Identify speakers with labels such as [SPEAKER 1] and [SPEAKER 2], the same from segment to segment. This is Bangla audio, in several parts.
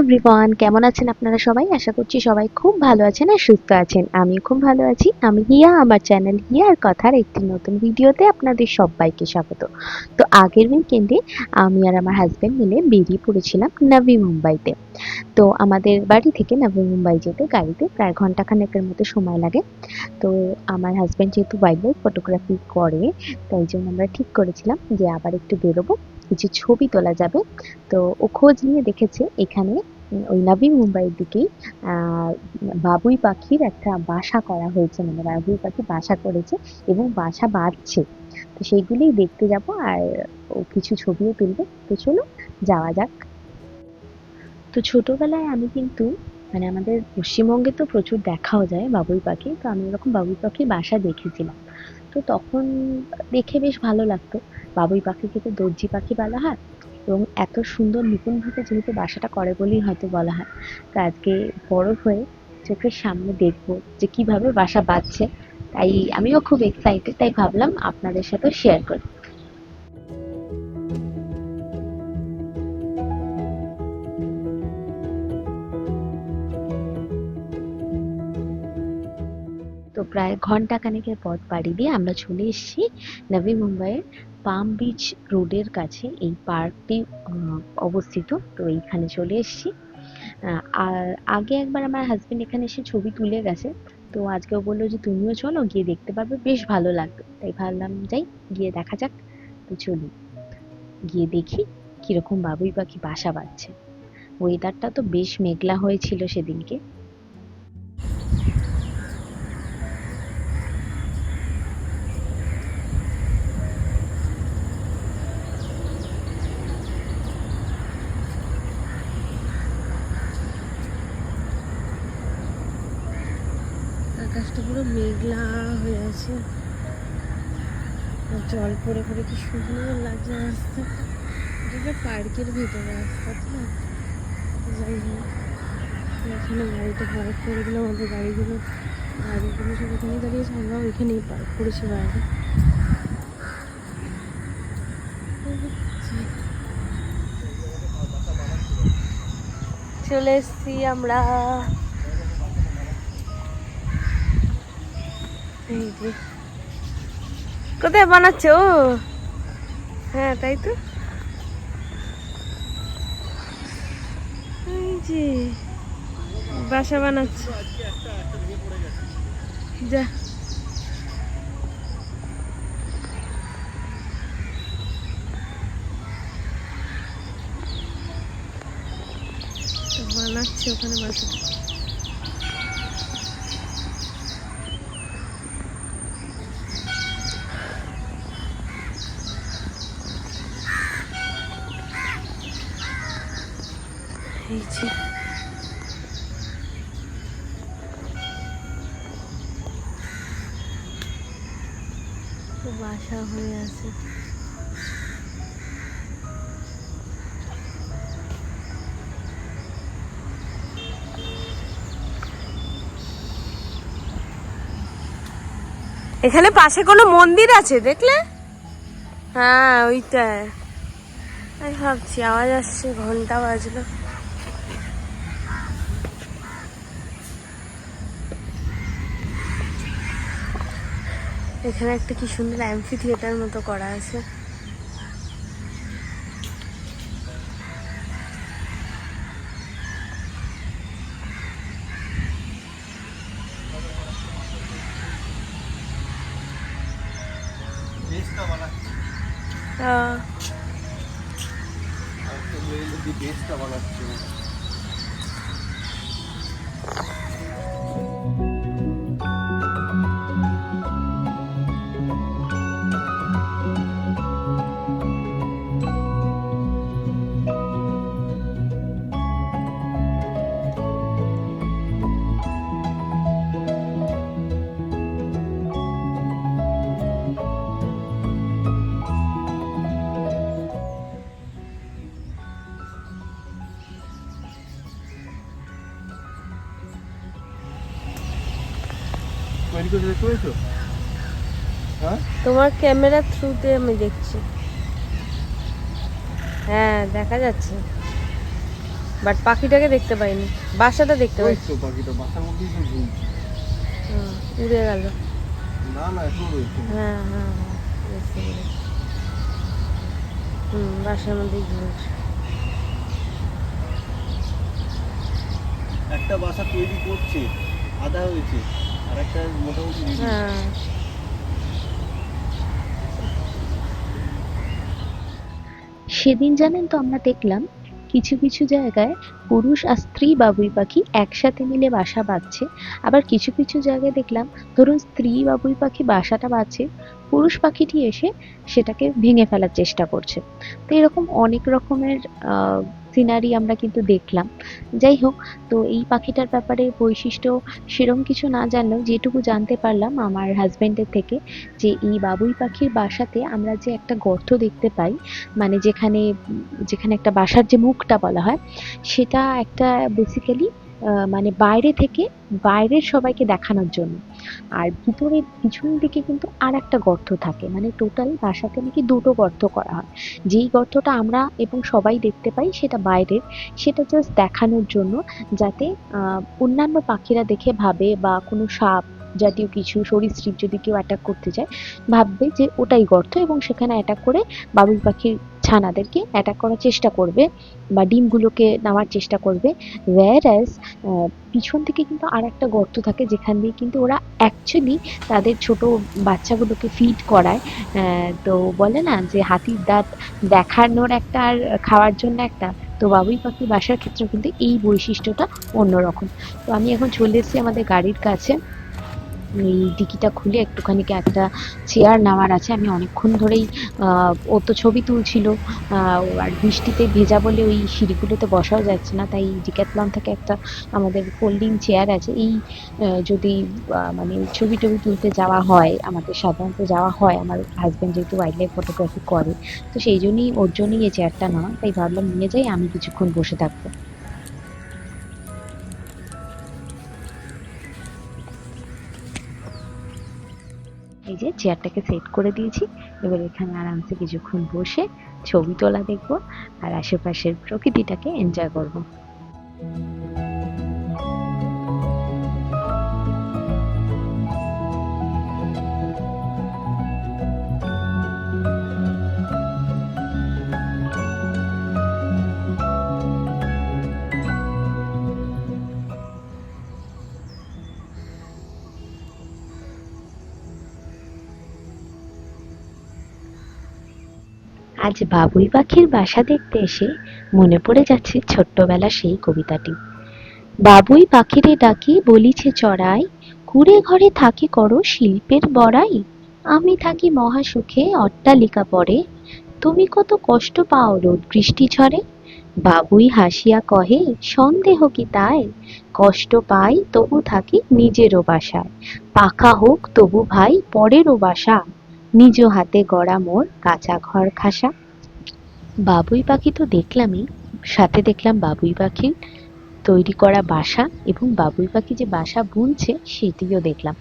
[SPEAKER 1] এভরিওয়ান কেমন আছেন আপনারা সবাই? আশা করছি সবাই খুব ভালো আছেন আর সুস্থ আছেন। আমি খুব ভালো আছি। আমি হিয়া, আমার চ্যানেল হিয়ার কথার একটি নতুন ভিডিওতে আপনাদের সবাইকে স্বাগত। তো আগের উইকেন্ডে আমি আর আমার হাজব্যান্ড মিলে বেরিয়ে পড়েছিলাম নবী মুম্বাইতে। তো আমাদের বাড়ি থেকে নবী মুম্বাই যেতে গাড়িতে প্রায় ঘন্টাখানেকের মতো সময় লাগে। তো আমার হাজব্যান্ড যেহেতু ওয়াইল্ড লাইফ ফটোগ্রাফি করে, তাই জন্য আমরা ঠিক করেছিলাম যে আবার একটু বেরোবো। কিছু ছবি তোলা যাবে। তো ও খোঁজ নিয়ে দেখেছে এখানে ওই নবী মুম্বাইয়ের দিকেই বাবুই পাখির একটা বাসা করা হয়েছে। মানে বাবুই পাখি বাসা করেছে এবং বাসা বাঁধছে। তো সেইগুলোই দেখতে যাব আর ও কিছু ছবিও তুলবে। তো চলো, যাওয়া যাক। তো ছোটবেলায় আমি কিন্তু মানে আমাদের পশ্চিমবঙ্গে তো প্রচুর দেখাও যায় বাবুই পাখি। তো আমি এরকম বাবুই পাখির বাসা দেখেছিলাম। তো তখন দেখে বেশ ভালো লাগতো। বাবুই পাখিকে তো দর্জি পাখি বলা হয় এবং এত সুন্দর নিপুণভাবে যেহেতু বাসাটা করে বলেই হয়তো বলা হয়। তো আজকে বড় হয়ে চোখের সামনে দেখব যে কীভাবে বাসা বাঁধছে। তাই আমিও খুব এক্সাইটেড তাই ভাবলাম আপনাদের সাথে শেয়ার করি। তো প্রায় ঘণ্টা খানেকের পথ পাড়ি দিয়ে আমরা চলে এসেছি নবী মুম্বাইয়ের পাম বিচ রোডের কাছে, এই পার্কটি অবস্থিত। তো এইখানে চলে এসেছি। আর আগে একবার আমার হাজবেন্ড এখানে এসে ছবি তুলে গেছে। তো আজকেও বলল যে, তুমিও চলো, গিয়ে দেখতে পারবে। বেশ ভালো লাগবে তাই ভাবলাম, যাই, গিয়ে দেখা যাক। তো চলি। গিয়ে দেখি কীরকম বাবুই পাখি বাসা বাঁধছে। ওয়েদারটা তো বেশ মেঘলা হয়েছিল সেদিনকে।
[SPEAKER 2] আকাশটা পুরো মেঘলা হয়ে আছে। জল পড়ে পড়ে কি সুন্দর লাগছে রাস্তা এটা পার্কের ভিতরে রাস্তা তো যাই হোক, এখানে গাড়িটা পার্ক করে দিলাম আমাদের গাড়িগুলো। গাড়িগুলো সব এখানেই দাঁড়িয়েছে, আমরাও এখানেই পার্ক করেছি বাইরে। চলে এসছি আমরা। কোথায় বানাচ্ছে ও? হ্যাঁ তাই তো। বাসা বানাচ্ছে। যা। বানাচ্ছে ওখানে বাসাটা। এই তো বাসা হয়ে আছে। এখানে পাশে কোনো মন্দির আছে দেখলে? হ্যাঁ ওইটাই। আমি ভাবছি, আওয়াজ আসছে, ঘণ্টা বাজলো। এখানে একটা কি সুন্দর অ্যাম্ফি থিয়েটার মতো করা আছে।
[SPEAKER 3] বানাচ্ছে। তৈরি করে দেখতে পেয়েছ? হ্যাঁ?
[SPEAKER 2] তোমার ক্যামেরা থ্রুতে আমি দেখছি। হ্যাঁ দেখা যাচ্ছে। বাট পাখিটাকে দেখতে পাইনি। বাসাটা দেখতে
[SPEAKER 3] ওই তো পাখিটা বাসার মধ্যেই তো ঝুলছে
[SPEAKER 2] উড়ে গেল।
[SPEAKER 3] না না এখনও রয়েছে।
[SPEAKER 2] হ্যাঁ হ্যাঁ হ্যাঁ বুঝতে পেরেছি হুম বাসার মধ্যেই
[SPEAKER 3] একটা বাসা তৈরি করছে আধা হয়েছে।
[SPEAKER 2] হ্যাঁ।
[SPEAKER 1] সেদিন জানেন তো আমরা দেখলাম, কিছু কিছু জায়গায় পুরুষ আর স্ত্রী বাবুই পাখি একসাথে মিলে বাসা বাঁধছে। আবার কিছু কিছু জায়গায় দেখলাম, ধরুন স্ত্রী বাবুই পাখি বাসাটা বাঁধছে, পুরুষ পাখিটি এসে সেটাকে ভেঙে ফেলার চেষ্টা করছে। তো এরকম অনেক রকমের সিনারি আমরা কিন্তু দেখলাম। যাই হোক, তো এই পাখিটার ব্যাপারে বৈশিষ্ট্য সেরম কিছু না জানলেও যেটুকু জানতে পারলাম আমার হাজব্যান্ডের থেকে, যে এই বাবুই পাখির বাসাতে আমরা যে একটা গর্ত দেখতে পাই মানে যেখানে যেখানে একটা বাসার যে মুখটা বলা হয়, সেটা একটা বেসিক্যালি মানে বাইরে থেকে বাইরের সবাইকে দেখানোর জন্য। আর ভিতরে পিছন দিকে কিন্তু আর একটা গর্ত থাকে। মানে টোটাল বাসাতে নাকি দুটো গর্ত করা হয়। যেই গর্তটা আমরা এবং সবাই দেখতে পাই সেটা বাইরের। সেটা জাস্ট দেখানোর জন্য যাতে অন্যান্য পাখিরা দেখে ভাবে বা কোনো সাপ জাতীয় কিছু, সরীসৃপ যদি কেউ অ্যাটাক করতে যায় ভাববে যে ওটাই গর্ত এবং সেখানে অ্যাটাক করে বাবুই পাখির ছানাদেরকে অ্যাটাক করার চেষ্টা করবে বা ডিমগুলোকে নামার চেষ্টা করবে। ওয়্যারাস পিছন থেকে কিন্তু আর একটা গর্ত থাকে যেখান দিয়ে কিন্তু ওরা অ্যাকচুয়ালি তাদের ছোট বাচ্চাগুলোকে ফিড করায়। তো বলে না যে হাতির দাঁত দেখানোর একটা আর খাওয়ার জন্য একটা, তো বাবুই পাখি বাসার ক্ষেত্রে কিন্তু এই বৈশিষ্ট্যটা অন্যরকম। তো আমি এখন চলে এসেছি আমাদের গাড়ির কাছে। এই ডিকিটা খুলে একটুখানি একটা চেয়ার নেওয়ার আছে। আমি অনেকক্ষণ ধরেই ও তো ছবি তুলছিল। আর বৃষ্টিতে ভেজা বলে ওই সিঁড়িগুলোতে বসাও যাচ্ছে না। তাই ডিক্যাথলন থেকে একটা আমাদের ফোল্ডিং চেয়ার আছে। এই যদি মানে ছবি টবি তুলতে যাওয়া হয়, আমাদের সাধারণত যাওয়া হয়। আমার হাজব্যান্ড যেহেতু ওয়াইল্ড লাইফ ফটোগ্রাফি করে, তো সেই জন্যই, ওর জন্যই এই চেয়ারটা নেওয়া। তাই ভাবলাম নিয়ে যাই, আমি কিছুক্ষণ বসে থাকব। যে চেয়ারটাকে সেট করে দিয়েছি। এবার এখানে আরামসে কিছুক্ষণ বসে ছবি তোলা দেখব আর আশেপাশের প্রকৃতিটাকে এনজয় করব। আজ বাবুই পাখির বাসা দেখতে এসে মনে পড়ে যাচ্ছে ছোট্টবেলা সেই কবিতাটি। বাবুই পাখিরে ডাকি, বলিছে, চড়াই, কুড়ে ঘরে থাকি করো শিল্পের বড়াই, আমি থাকি মহাসুখে অট্টালিকা পরে, তুমি কত কষ্ট পাও রোদ বৃষ্টি ঝড়ে বাবুই হাসিয়া কহে, সন্দেহ কি তাই, কষ্ট পাই তবু থাকি নিজেরও বাসায়, পাখা হোক তবু ভাই পরেরও বাসা নিজ হাতে গড়া মোর কাঁচা ঘর খাসা। বাবুই পাখি তো দেখলামই, সাথে দেখলাম বাবুই পাখির তৈরি করা বাসা এবং বাবুই পাখি যে বাসা বুনছে সেটিও দেখলাম।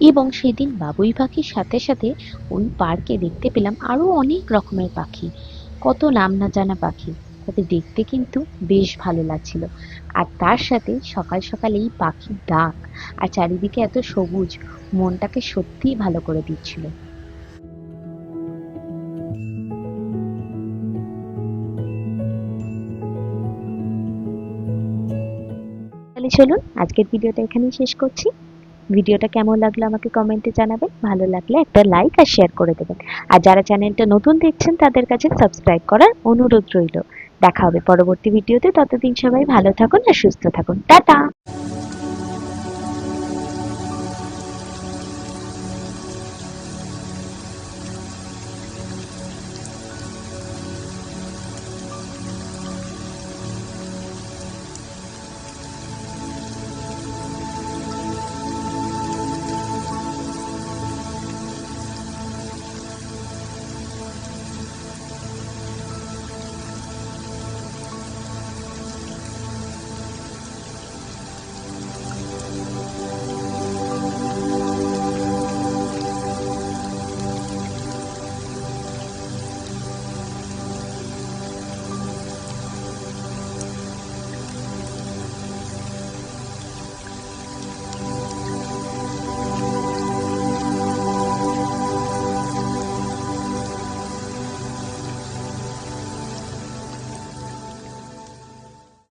[SPEAKER 1] এবং সেদিন বাবুই পাখির সাথে সাথে ওই পার্কে দেখতে পেলাম আরও অনেক রকমের পাখি। কত নাম না জানা পাখি তাদের দেখতে কিন্তু বেশ ভালো লাগছিল। আর তার সাথে সকাল সকাল এই পাখির ডাক, আর চারিদিকে এত সবুজ, মনটাকে সত্যিই ভালো করে দিচ্ছিল। তাহলে চলুন আজকের ভিডিওটা এখানেই শেষ করছি। ভিডিওটা কেমন লাগল আমাকে কমেন্টে জানাবেন। ভালো লাগলে একটা লাইক আর শেয়ার করে দেবেন। আর যারা চ্যানেলটা নতুন দেখছেন, তাদের কাছে সাবস্ক্রাইব করার অনুরোধ রইল। দেখা হবে পরবর্তী ভিডিওতে। ততদিন সবাই ভালো থাকুন আর সুস্থ থাকুন। টাটা!